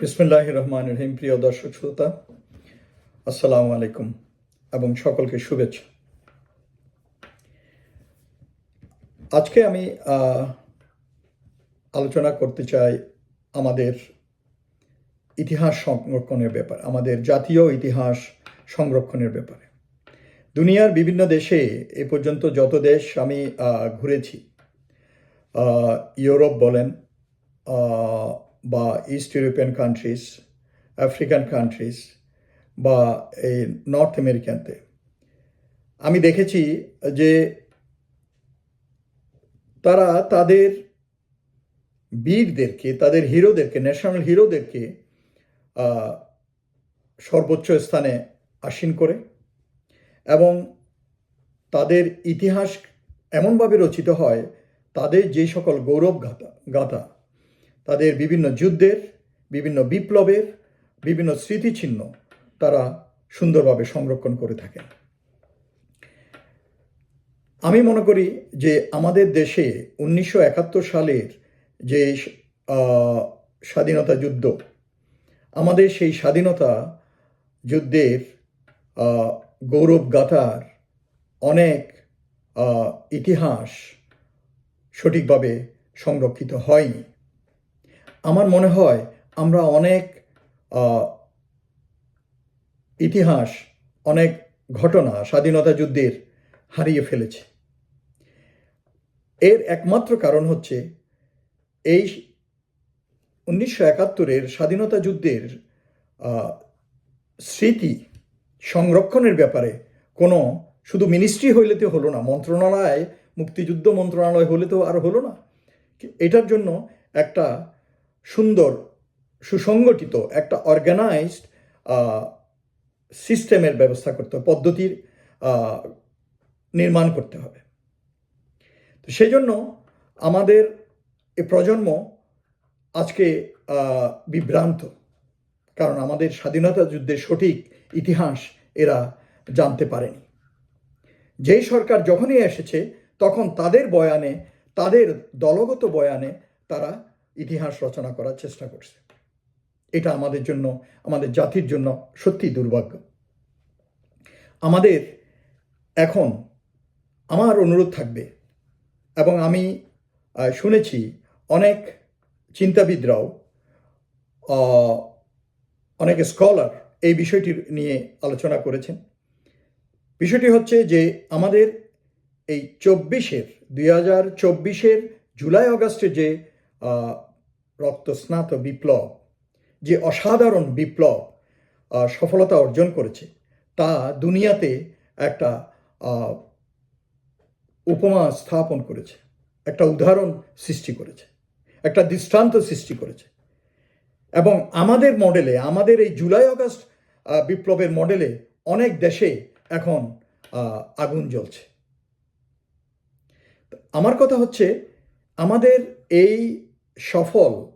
বিসমুল্লাহ রহমান রহিম, প্রিয় দর্শক শ্রোতা, আসসালামু আলাইকুম এবং সকলকে শুভেচ্ছা। আজকে আমি আলোচনা করতে চাই আমাদের ইতিহাস সংরক্ষণের ব্যাপারে, আমাদের জাতীয় ইতিহাস সংরক্ষণের ব্যাপারে। দুনিয়ার বিভিন্ন দেশে এ পর্যন্ত যত দেশ আমি ঘুরেছি ইউরোপ বলেন বা east European countries African countries বা এই নর্থ আমেরিকানতে আমি দেখেছি যে তারা তাদের বীরদেরকে, তাদের হিরোদেরকে ন্যাশনাল হিরোদেরকে সর্বোচ্চ স্থানে আসীন করে এবং তাদের ইতিহাস এমনভাবে রচিত হয়, তাদের যে সকল গৌরব গাথা গাথা তাদের বিভিন্ন যুদ্ধের, বিভিন্ন বিপ্লবের, বিভিন্ন স্মৃতিচিহ্ন তারা সুন্দরভাবে সংরক্ষণ করে থাকেন। আমি মনে করি যে আমাদের দেশে উনিশশো একাত্তর সালের যে স্বাধীনতা যুদ্ধ, আমাদের সেই স্বাধীনতা যুদ্ধের গৌরব গাথার অনেক ইতিহাস সঠিকভাবে সংরক্ষিত হয়নি। আমার মনে হয় আমরা অনেক ইতিহাস, অনেক ঘটনা স্বাধীনতা যুদ্ধের হারিয়ে ফেলেছে। এর একমাত্র কারণ হচ্ছে এই উনিশশো একাত্তরের স্বাধীনতা যুদ্ধের স্মৃতি সংরক্ষণের ব্যাপারে কোনো শুধু মিনিস্ট্রি হইলে তো হলো না, মন্ত্রণালয়, মুক্তিযুদ্ধ মন্ত্রণালয় হলে তো আর হলো না। এটার জন্য একটা সুন্দর, সুসংগঠিত একটা অর্গানাইজড সিস্টেমের ব্যবস্থা করতে হবে, পদ্ধতির নির্মাণ করতে হবে। তো সেই জন্য আমাদের এ প্রজন্ম আজকে বিভ্রান্ত। কারণ আমাদের স্বাধীনতা যুদ্ধের সঠিক ইতিহাস এরা জানতে পারেনি। যেই সরকার যখনই এসেছে, তখন তাদের বয়ানে, তাদের দলগত বয়ানে তারা ইতিহাস রচনা করার চেষ্টা করছে। এটা আমাদের জন্য, আমাদের জাতির জন্য সত্যি দুর্ভাগ্য। আমাদের এখন আমার অনুরোধ থাকবে এবং আমি শুনেছি অনেক চিন্তাবিদরাও অনেক স্কলার এই বিষয়টি নিয়ে আলোচনা করেছেন। বিষয়টি হচ্ছে যে আমাদের এই চব্বিশের, দুই হাজার চব্বিশের জুলাই আগস্টে যে রক্তস্নাত বিপ্লব যে অসাধারণ বিপ্লব সফলতা অর্জন করেছে তা দুনিয়াতে একটা উপমা স্থাপন করেছে একটা উদাহরণ সৃষ্টি করেছে একটা দৃষ্টান্ত সৃষ্টি করেছে। এবং আমাদের মডেলে আমাদের এই জুলাই আগস্ট আহ, বিপ্লবের মডেলে অনেক দেশে এখন আগুন জ্বলছে। আমার কথা হচ্ছে আমাদের এই সফল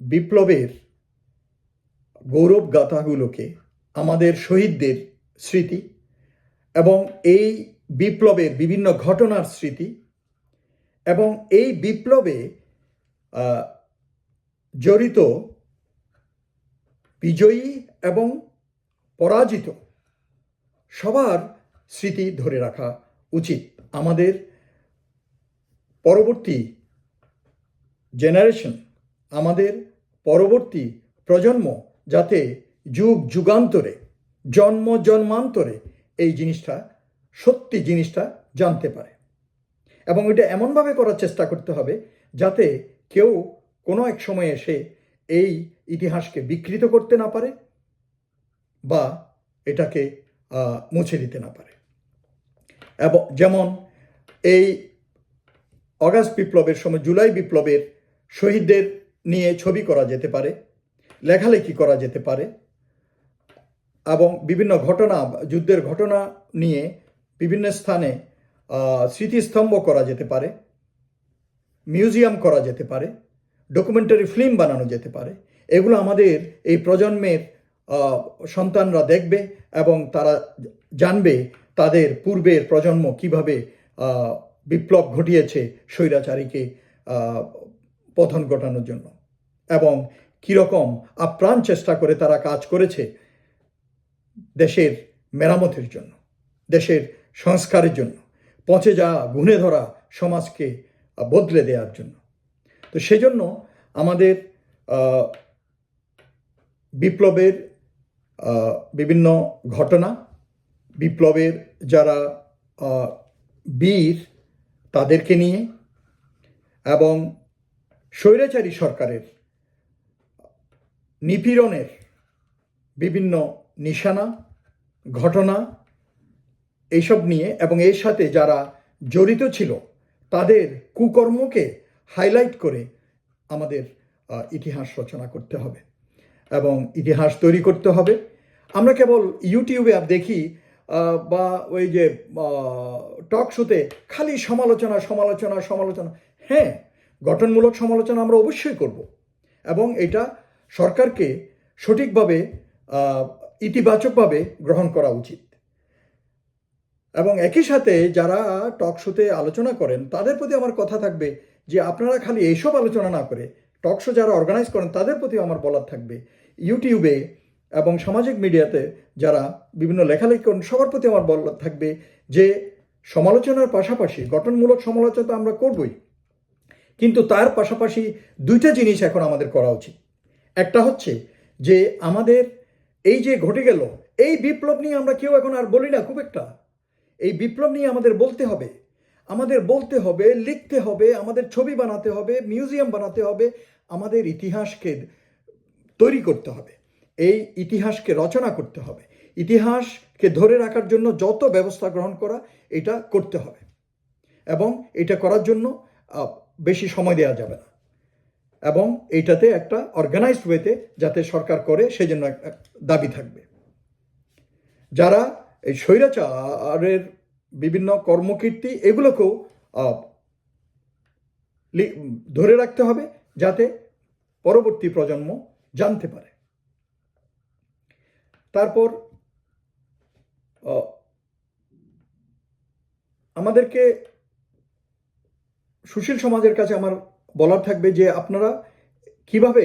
বিপ্লবের গৌরব গাথাগুলোকে আমাদের শহীদদের স্মৃতি এবং এই বিপ্লবের বিভিন্ন ঘটনার স্মৃতি এবং এই বিপ্লবে জড়িত বিজয়ী এবং পরাজিত সবার স্মৃতি ধরে রাখা উচিত। আমাদের পরবর্তী জেনারেশন আমাদের পরবর্তী প্রজন্ম যাতে যুগ যুগান্তরে, জন্ম জন্মান্তরে এই জিনিসটা, সত্যি জিনিসটা জানতে পারে। এবং এটা এমনভাবে করার চেষ্টা করতে হবে যাতে কেউ কোনো এক সময় এসে এই ইতিহাসকে বিকৃত করতে না পারে বা এটাকে মুছে দিতে না পারে। এবং যেমন এই অগাস্ট বিপ্লবের সময়, জুলাই বিপ্লবের শহীদদের নিয়ে ছবি করা যেতে পারে, লেখালেখি করা যেতে পারে, এবং বিভিন্ন ঘটনা, যুদ্ধের ঘটনা নিয়ে বিভিন্ন স্থানে স্মৃতিস্তম্ভ করা যেতে পারে, মিউজিয়াম করা যেতে পারে, ডকুমেন্টারি ফিল্ম বানানো যেতে পারে। এগুলো আমাদের এই প্রজন্মের সন্তানরা দেখবে এবং তারা জানবে তাদের পূর্বের প্রজন্ম কীভাবে বিপ্লব ঘটিয়েছে, স্বৈরাচারীকে পতন ঘটানোর জন্য। এবং কীরকম আপ্রাণ চেষ্টা করে তারা কাজ করেছে দেশের মেরামতের জন্য, দেশের সংস্কারের জন্য, পচে যাওয়া গুণে ধরা সমাজকে বদলে দেওয়ার জন্য। তো সেজন্য আমাদের বিপ্লবের বিভিন্ন ঘটনা, বিপ্লবের যারা বীর তাদেরকে নিয়ে এবং স্বৈরাচারী সরকারের নিপীড়নের বিভিন্ন নিশানা, ঘটনা, এইসব নিয়ে এবং এর সাথে যারা জড়িত ছিল, তাদের কুকর্মকে হাইলাইট করে আমাদের ইতিহাস রচনা করতে হবে এবং ইতিহাস তৈরি করতে হবে। আমরা কেবল ইউটিউবে দেখি বা ওই যে টক শোতে খালি সমালোচনা সমালোচনা সমালোচনা হ্যাঁ গঠনমূলক সমালোচনা আমরা অবশ্যই করব এবং এটা সরকারকে সঠিকভাবে ইতিবাচকভাবে গ্রহণ করা উচিত। এবং একই সাথে যারা টক শোতে আলোচনা করেন, তাদের প্রতি আমার কথা থাকবে যে আপনারা খালি এইসব আলোচনা না করে, টক শো যারা অর্গানাইজ করেন, তাদের প্রতি আমার বলার থাকবে। ইউটিউবে এবং সামাজিক মিডিয়াতে যারা বিভিন্ন লেখালেখি করেন, সবার প্রতি আমার বলার থাকবে যে সমালোচনার পাশাপাশি গঠনমূলক সমালোচনা তো আমরা করবই। কিন্তু তার পাশাপাশি দুইটা জিনিস এখন আমাদের করা উচিত। একটা হচ্ছে যে আমাদের এই যে ঘটে গেল, এই বিপ্লব নিয়ে আমরা কেউ এখন আর বলি না খুব একটা। এই বিপ্লব নিয়ে আমাদের বলতে হবে। আমাদের বলতে হবে, লিখতে হবে, আমাদের ছবি বানাতে হবে, মিউজিয়াম বানাতে হবে, আমাদের ইতিহাসকে তৈরি করতে হবে। এই ইতিহাসকে রচনা করতে হবে। ইতিহাসকে ধরে রাখার জন্য যত ব্যবস্থা গ্রহণ করা, এটা করতে হবে। এবং এটা করার জন্য বেশি সময় দেওয়া যাবে না। এবং এইটাতে একটা অর্গানাইজড ওয়েতে যাতে সরকার করে সেই জন্য দাবি থাকবে। যারা এই স্বৈরাচারের বিভিন্ন কর্মকীর্তি এগুলোকেও ধরে রাখতে হবে যাতে পরবর্তী প্রজন্ম জানতে পারে। তারপর আমাদেরকে সুশীল সমাজের কাছে আমার বলার থাকবে যে আপনারা কীভাবে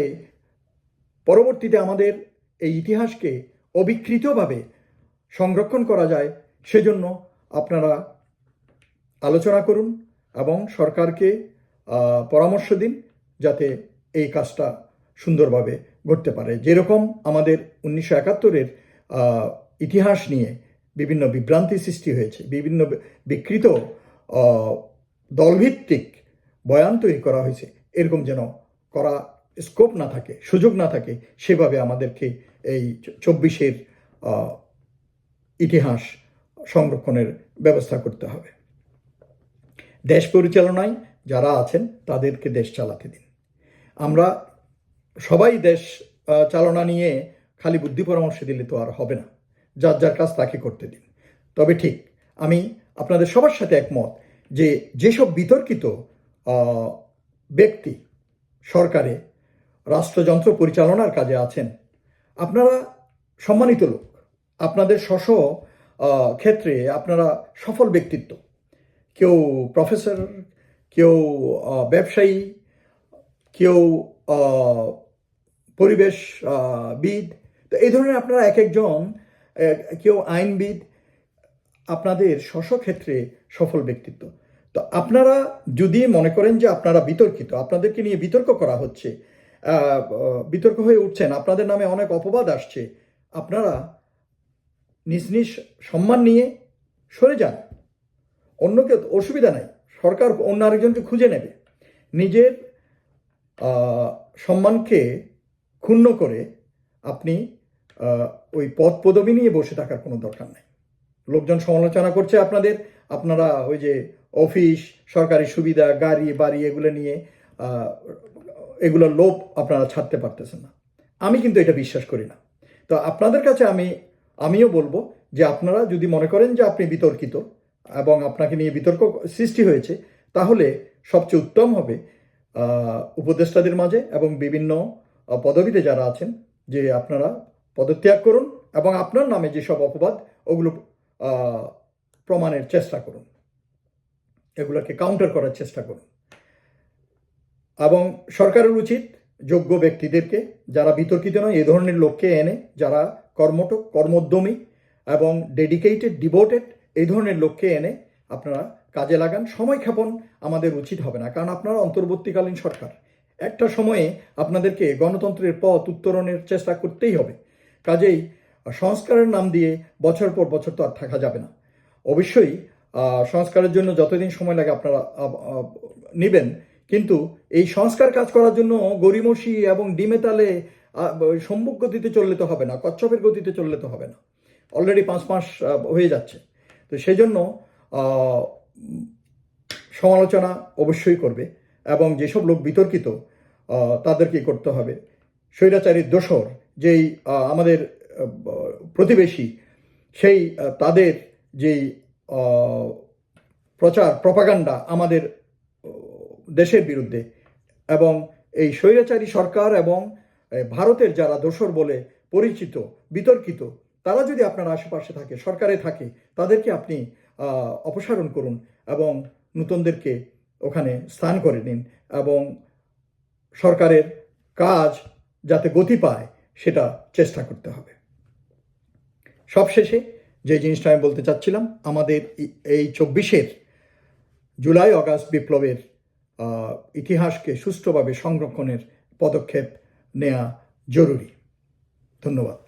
পরবর্তীতে আমাদের এই ইতিহাসকে অবিকৃতভাবে সংরক্ষণ করা যায় সেজন্য আপনারা আলোচনা করুন এবং সরকারকে পরামর্শ দিন যাতে এই কাজটা সুন্দরভাবে ঘটতে পারে। যেরকম আমাদের উনিশশো একাত্তরের ইতিহাস নিয়ে বিভিন্ন বিভ্রান্তি সৃষ্টি হয়েছে, বিভিন্ন বিকৃত দলভিত্তিক বয়ান তৈরি করা হয়েছে। এরকম যেন করা স্কোপ না থাকে, সুযোগ না থাকে, সেভাবে আমাদেরকে এই চব্বিশের ইতিহাস সংরক্ষণের ব্যবস্থা করতে হবে। দেশ পরিচালনায় যারা আছেন, তাদেরকে দেশ চালাতে দিন। আমরা সবাই দেশ চালনা নিয়ে খালি বুদ্ধি পরামর্শ দিলে তো আর হবে না। যার যার কাজ তাকে করতে দিন। তবে ঠিক, আমি আপনাদের সবার সাথে একমত যে যেসব বিতর্কিত ব্যক্তি সরকারে রাষ্ট্রযন্ত্র পরিচালনার কাজে আছেন আপনারা সম্মানিত লোক আপনাদের স্ব আহ, ক্ষেত্রে আপনারা সফল ব্যক্তিত্ব। কেউ প্রফেসর কেউ ব্যবসায়ী কেউ আহ, পরিবেশ বিদ তো এই ধরনের আপনারা এক একজন কেউ আইনবিদ আপনাদের স্ব ক্ষেত্রে সফল ব্যক্তিত্ব। তো আপনারা যদি মনে করেন যে আপনারা বিতর্কিত, আপনাদেরকে নিয়ে বিতর্ক করা হচ্ছে বিতর্ক হয়ে উঠছেন, আপনাদের নামে অনেক অপবাদ আসছে, আপনারা নিজ নিজ সম্মান নিয়ে সরে যান। অন্য কেউ অসুবিধা নাই, সরকার অন্য আরেকজনকে খুঁজে নেবে। নিজের সম্মানকে ক্ষুণ্ণ করে আপনি ওই পদ পদবি নিয়ে বসে থাকার কোনো দরকার নেই। লোকজন সমালোচনা করছে আপনাদের। আপনারা ওই যে অফিস, সরকারি সুবিধা, গাড়ি, বাড়ি এগুলো নিয়ে এগুলোর লোভ আপনারা ছাড়তে পারতেছেন না। আমি কিন্তু এটা বিশ্বাস করি না। তো আপনাদের কাছে আমি, আমিও বলব যে আপনারা যদি মনে করেন যে আপনি বিতর্কিত এবং আপনাকে নিয়ে বিতর্ক সৃষ্টি হয়েছে, তাহলে সবচেয়ে উত্তম হবে উপদেষ্টাদের মাঝে এবং বিভিন্ন পদবিতে যারা আছেন যে আপনারা পদত্যাগ করুন এবং আপনার নামে যেসব অপবাদ, ওগুলো প্রমাণের চেষ্টা করুন। এগুলোকে কাউন্টার করার চেষ্টা করুন। এবং সরকারের উচিত যোগ্য ব্যক্তিদেরকে, যারা বিতর্কিত নয়, এ ধরনের লোককে এনে, যারা কর্মট কর্মোদ্যমী এবং ডেডিকেটেড ডিভোটেড এই ধরনের লোককে এনে আপনারা কাজে লাগান। সময় ক্ষেপণ আমাদের উচিত হবে না, কারণ আপনারা অন্তর্বর্তীকালীন সরকার। একটা সময়ে আপনাদেরকে গণতন্ত্রের পথ উত্তরণের চেষ্টা করতেই হবে। কাজেই সংস্কারের নাম দিয়ে বছর পর বছর তো আর থাকা যাবে না। অবশ্যই সংস্কারের জন্য যতদিন সময় লাগে আপনারা নেবেন। কিন্তু এই সংস্কার কাজ করার জন্য গরিমসি এবং ডিমে তালে সম্মুখ গতিতে চললে তো হবে না, কচ্ছপের গতিতে চললে তো হবে না। অলরেডি পাঁচ মাস হয়ে যাচ্ছে। তো সেই জন্য সমালোচনা অবশ্যই করবে এবং যেসব লোক বিতর্কিত তাদেরকে করতে হবে। স্বৈরাচারীর দোসর যেই আমাদের প্রতিবেশী, সেই তাদের যেই প্রচার, প্রপাগান্ডা আমাদের দেশের বিরুদ্ধে এবং এই স্বৈরাচারী সরকার এবং ভারতের যারা দোসর বলে পরিচিত, বিতর্কিত, তারা যদি আপনার আশেপাশে থাকে, সরকারে থাকে, তাদেরকে আপনি অপসারণ করুন এবং নূতনদেরকে ওখানে স্থান করে নিন এবং সরকারের কাজ যাতে গতি পায়, সেটা চেষ্টা করতে হবে। সবশেষে যে জিনিসটা আমি বলতে চাচ্ছিলাম, আমাদের এই- চব্বিশের জুলাই অগাস্ট বিপ্লবের ইতিহাসকে সুষ্ঠুভাবে সংরক্ষণের পদক্ষেপ নেওয়া জরুরি। ধন্যবাদ।